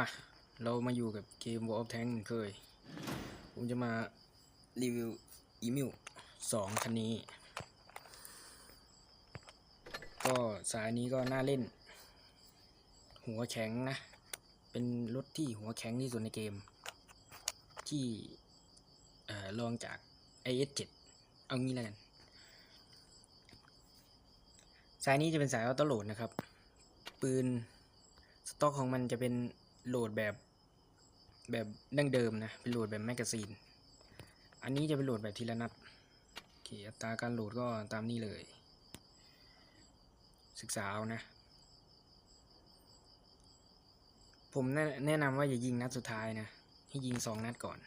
มา เรามาอยู่กับเกม World of Tank เหมือนเคย ผมจะมารีวิวอีมิวสองคันนี้ ก็สายนี้ก็น่าเล่น หัวแข็งนะ เป็นรถที่หัวแข็งที่สุดในเกม ที่เอ่อรองจาก IS7 เอางี้แล้วกัน สายนี้จะเป็นสายออโต้โหลดนะครับ ปืน สต็อกของมันจะเป็น โหลดแบบแบบดั้งเดิมนะเป็นโหลดแบบแมกกาซีน อันนี้จะเป็นโหลดแบบทีละนัดโอเคอัตราการโหลดก็ตามนี้เลย ศึกษาเอานะ ผมแนะนำว่าอย่ายิงนัดสุดท้ายนะ ให้ยิงสองนัดก่อน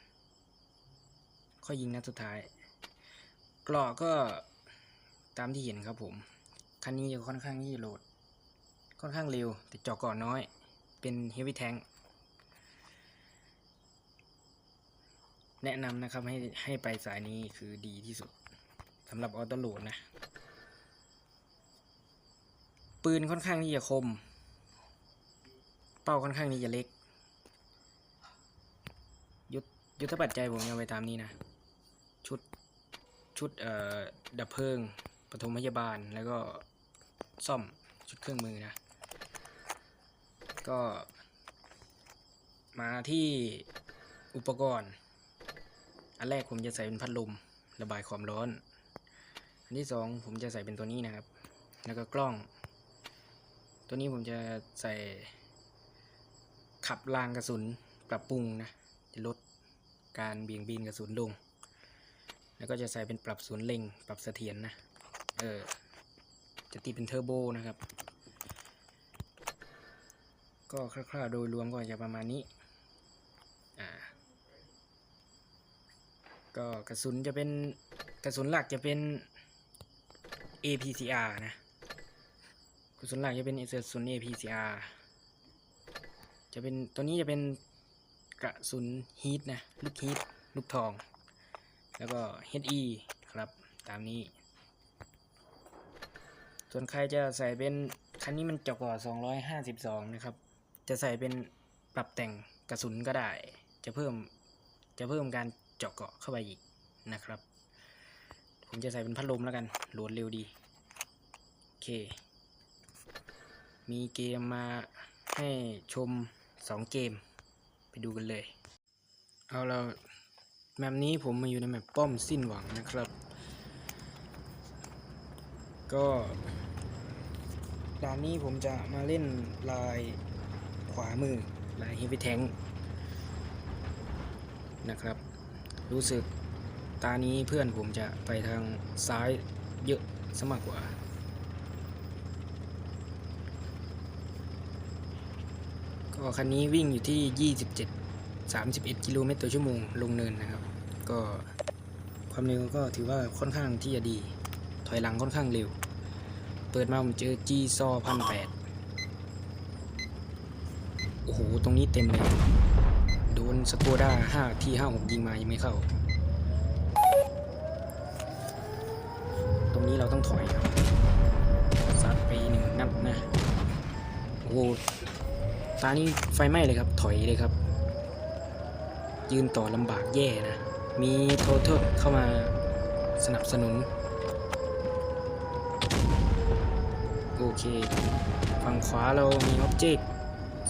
ค่อยยิงนัดสุดท้ายกรอกก็ตามที่เห็นครับผม คันนี้จะค่อนข้างที่โหลด ค่อนข้างเร็วแต่เจาะก่อนน้อย เป็น Heavy Tank แนะนำนะครับให้ให้ไปสายนี้คือดีที่สุดสำหรับออโต้โหลดนะ ปืนค่อนข้างที่จะคม เป้าค่อนข้างที่จะเล็ก ยุทธยุทธปัจจัยผมเอาไปตามนี้นะ ชุดชุดเอ่อดับเพลิงปฐมพยาบาลแล้วก็ซ่อมชุดเครื่องมือนะ ก็ มาที่อุปกรณ์ อันแรกผมจะใส่เป็นพัดลมระบายความร้อน อันที่สองผมจะใส่เป็นตัวนี้นะครับ แล้วก็กล้อง ตัวนี้ผมจะใส่ขับรางกระสุนปรับปรุงนะ จะลดการเบี่ยงบินกระสุนลง แล้วก็จะใส่เป็นปรับศูนย์เล็ง ปรับเสถียรนะ เออ จะตีเป็นเทอร์โบนะครับ ก็คร่าวๆโดยรวมก็จะประมาณนี้ อ่า ก็กระสุนจะเป็นกระสุนหลักจะเป็น APCR นะ กระสุนหลักจะเป็นกระสุน APCR จะเป็นตัวนี้จะเป็นกระสุนฮีทนะ ลูกฮีทลูกทอง แล้วก็ HE ครับตามนี้ ส่วนใครจะใส่เป็นคันนี้มันเจาะก่อ252 นะครับ จะใส่เป็นปรับแต่งกระสุนก็ได้ จะเพิ่มจะเพิ่มการเจาะเกาะเข้าไปอีกนะครับ ผมจะใส่เป็นพัดลมแล้วกันโหลดเร็วดี โอเค มีเกมมาให้ชม 2 เกม ไปดูกันเลย เอาเราแมปนี้ผมมาอยู่ในแมปป้อมสิ้นหวังนะครับ ก็ด่านนี้ผมจะมาเล่นลาย ขวามือลายเฮฟวี่แทงนะครับ รู้สึกตานี้เพื่อนผมจะไปทางซ้ายเยอะสมากกว่า ก็คันนี้วิ่งอยู่ที่ 27 31 กิโลเมตรต่อชั่วโมงลงเนินนะครับ ก็ความเร็วก็ถือว่าค่อนข้างที่จะดี ถอยหลังค่อนข้างเร็ว เปิดมาผมเจอ G ซอพันแปด อ้โห ตรงนี้เต็มเลย โดนสโกด้าห้าที่ห้าหกยิงมายังไม่เข้า ตรงนี้เราต้องถอยครับซัดไปหนึ่งนัดนะ โอ้โห ตานี้ไฟไหม้เลยครับ ถอยเลยครับ ยืนต่อลำบากแย่นะ มีโทเทลเข้ามาสนับสนุน โอเค ฝั่งขวาเรามี Object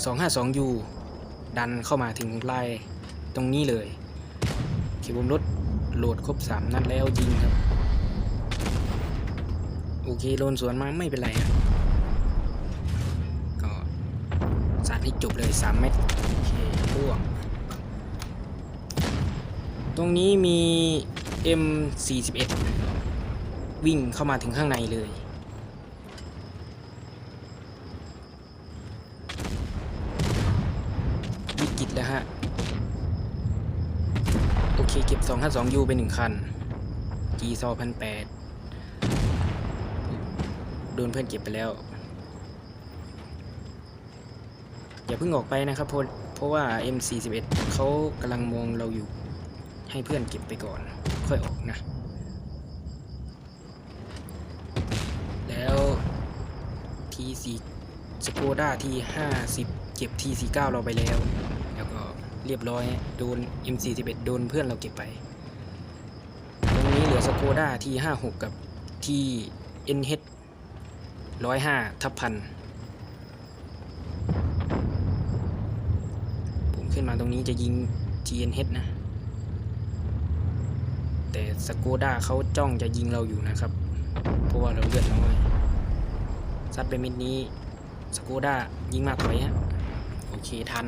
252U ดันเข้ามาถึงลายตรงนี้เลยเขียบมรถโหลดครบ 3 นัดแล้วยิงครับ โอเคโดนสวนมาไม่เป็นไรครับก็สาดให้จบเลย 3 เม็ดโอเคร่วง ตรงนี้มี M41 วิ่งเข้ามาถึงข้างในเลย วิกฤตแล้วฮะ โอ เคเก็บ 252U ไปหนึ่งคัน G ซอพันแปดโดนเพื่อนเก็บไปแล้ว อย่าเพิ่งออกไปนะครับเพราะเพราะว่า M41 เขากำลังมองเราอยู่ ให้เพื่อนเก็บไปก่อน ค่อยออกนะ แล้ว T4 สโกด้าที่50 เก็บ T49 เราไปแล้ว เรียบร้อยโดน M41 โดนเพื่อนเราเก็บไป ตรงนี้เหลือสโกด้า T56 กับ TNH 105ทับพันผมขึ้นมาตรงนี้จะยิง GNH นะ แต่สโกด้าเขาจ้องจะยิงเราอยู่นะครับ เพราะว่าเราเลือดน้อยซัดไปม็ดนี้สโกด้ายิงมาถอยฮะ โอเค ทัน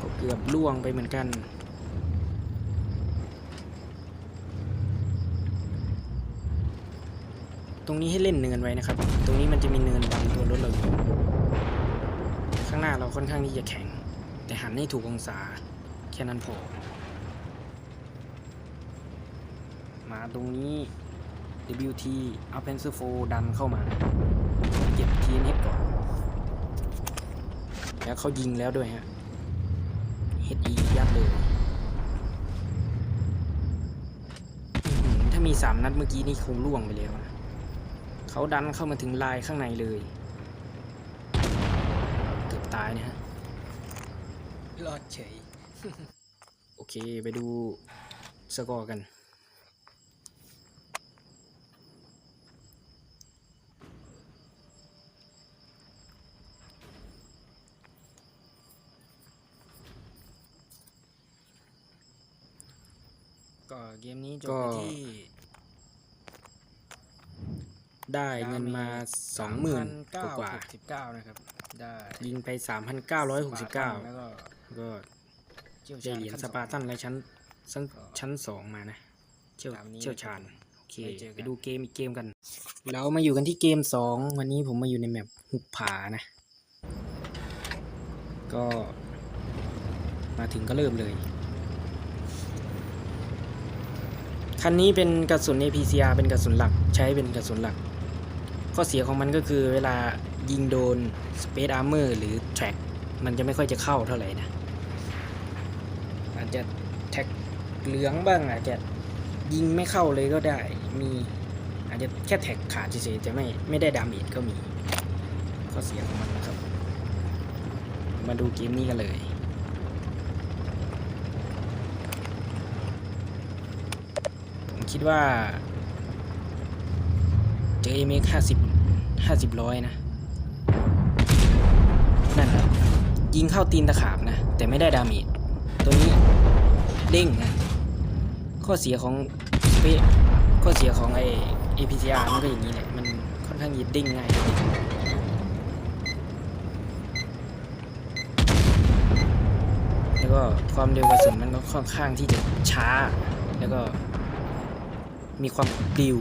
ก็ เกือบล่วงไปเหมือนกัน ตรงนี้ให้เล่นเนินไว้นะครับ ตรงนี้มันจะมีเนินบังตัวรถเราอยู่ข้างหน้าเราค่อนข้างที่จะแข็ง แต่หันให้ถูกองศาแค่นั้นพอมาตรงนี้ WT u p p e n s e r 4ดันเข้ามา เก็บ TNH ก่อน แล้วเขายิงแล้วด้วยฮะ HE ยัดเลยอื้อหือถ้ามี3นัดเมื่อกี้นี่คงล่วงไปแล้วนะเขาดันเข้ามาถึงลายข้างในเลยเกือบตายนะฮะรอดเฉย โอเคไปดูสกอร์กัน ก็ เกมนี้จบไปที่ ได้เงินมาสองหมื่นกว่าสิบเก้านะครับ ได้ๆยิงไปสามพันเก้าร้อยหกสิบเก้าแล้วก็ก็เชี่ยวได้ชาญเหรียญขั้สปาร์ตันในชั้นชั้นก็ชั้นสองมานะ เชี่ยวตามนี้เชี่ยวชาญโอเคไว้เจอกันไปดูเกมอีกเกมกัน เรามาอยู่กันที่เกมสองวันนี้ผมมาอยู่ในแมปหุบผานะ ก็มาถึงก็เริ่มเลย คันนี้เป็นกระสุน APCR เป็นกระสุนหลักใช้เป็นกระสุนหลัก ข้อเสียของมันก็คือเวลายิงโดน Space Armor หรือ Track มันจะไม่ค่อยจะเข้าเท่าไหร่นะ อาจจะแท็กเหลืองบ้างอาจจะยิงไม่เข้าเลยก็ได้มีอาจจะแค่แท็กขาดเฉยๆแต่ไม่ไม่ได้ดาเมจก็มี ข้อเสียของมันนะครับ มาดูเกมนี้กันเลย ผม คิดว่า เจอเอเมกห้าสิบห้าสิบร้อยนะ นั่นนะยิงเข้าตีนตะขาบนะ แต่ไม่ได้ดาเมจตัวนี้เด้งนะ ข้อเสียของเปข้อเสียของไอ APCR มันก็อย่างนี้แหละ มันค่อนข้างยิดเด้งง่ายแล้วก็ความเร็วกระสุนมันก็ค่อนข้างที่จะช้า แล้วก็ มีความปลิว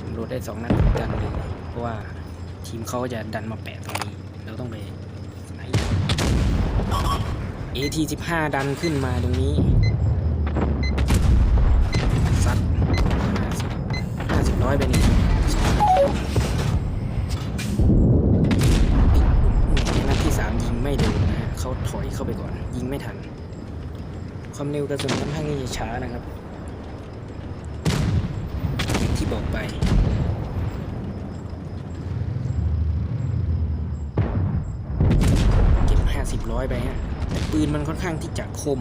ผมโหลดได้สองนัดดันเลยเพราะว่าทีมเขาจะดันมาแปะตรงนี้ เราต้องไปไหน AT15 ดันขึ้นมาตรงนี้ นิวกระสุนค่อนข้างที่จะช้านะครับอย่างที่บอกไปเก็บ50ร้อยไปฮะแต่ปืนมันค่อนข้างที่จะคม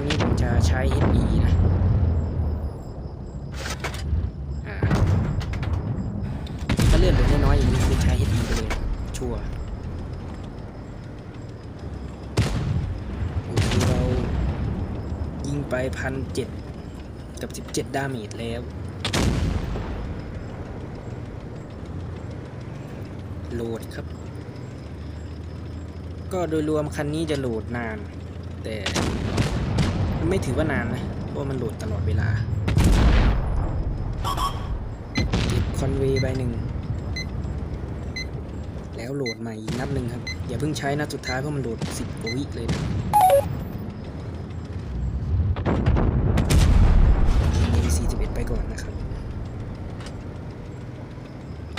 ตรงนี้ผมจะใช้ HE นะถ้าเลื่อนเหลือน้อยๆอย่างนี้คือใช้ HE ไปเลยชัวร์เรายิงไปพันเจ็ดกับสิบเจ็ดดาเมจแล้ว โหลดครับ ก็โดยรวมคันนี้จะโหลดนาน แต่ ไม่ถือว่านานนะเพราะมันโหลดตลอดเวลาเก็บคอนเวย์ใบหนึ่ง แล้วโหลดใหม่อีกนัดหนึ่งครับ อย่าเพิ่งใช้นัดสุดท้ายเพราะมันโหลดสิบกวิเลยนะมี41ไปก่อนนะครับ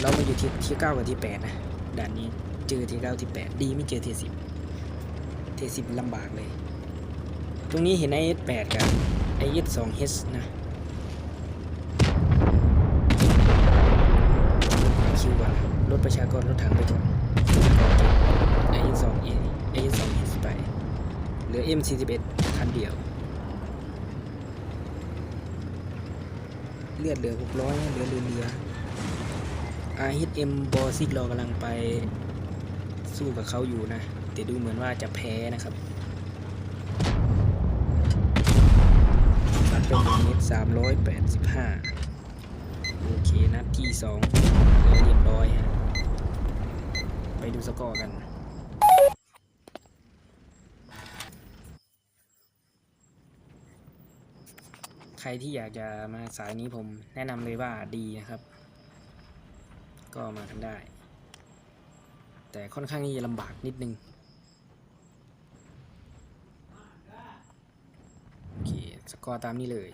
เรามาอยู่ที่ที่เก้ากับที่แปดนะด่านนี้เจอที่เก้าที่แปดดีไม่เจอที่สิบที่สิบลำบากเลย ตรงนี้เห็นไอเอสแปดกับไอเอสสองเฮสนะคิวก่อนลดประชากรลดถังไปก่อนไอเอสสองเอไอเอสสองเฮสไปเหลือ M41 คันเดียว เลือดเหลือ 600เหลือเรือเรือ RHM บอซิกเรากำลังไปสู้กับเขาอยู่นะ แต่ดูเหมือนว่าจะแพ้นะครับมัน เป็นหนึ่งเมตรสามร้อยแปดสิบห้าโอเคนัดที่สองเรียบร้อยฮะไปดูสกอร์กันใครที่อยากจะมาสายนี้ผมแนะนำเลยว่าดีนะครับ ก็มากันได้ แต่ค่อนข้างที่จะลำบากนิดนึง โอเค ส กอร์ตามนี้เลย